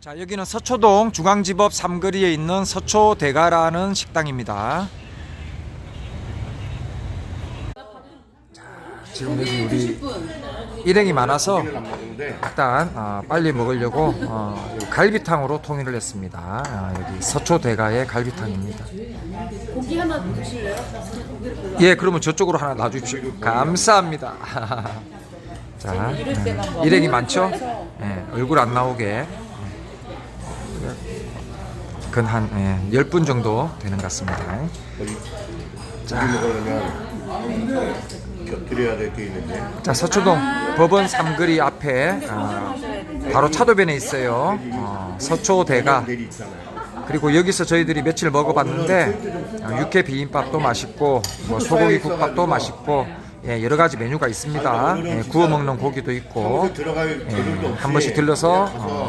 자 여기는 서초동 중앙지법 삼거리에 있는 서초대가라는 식당입니다. 자, 지금 여기 우리 일행이 많아서 일단 아, 빨리 먹으려고 어, 갈비탕으로 통일을 했습니다. 아, 여기 서초대가의 갈비탕입니다. 고기 하나 드실래요? 고기를 예, 그러면 저쪽으로 하나 놔주십시오. 감사합니다. 자, 예, 일행이 많죠? 예, 얼굴 안 나오게. 근한 예, 10분 정도 되는 것 같습니다. 먹으려면 곁들여야 될 게 있는데 자, 서초동 법원 삼거리 앞에 아, 바로 차도변에 있어요. 어, 서초대가 내리 있잖아요. 그리고 여기서 저희들이 며칠 먹어봤는데 어, 육회 비빔밥도 맛있고 뭐 소고기 국밥도 맛있고 예, 여러 가지 메뉴가 있습니다. 예, 구워 먹는 고기도 있고 들어갈 예, 없이 한 번씩 들러서 그냥 가서 어,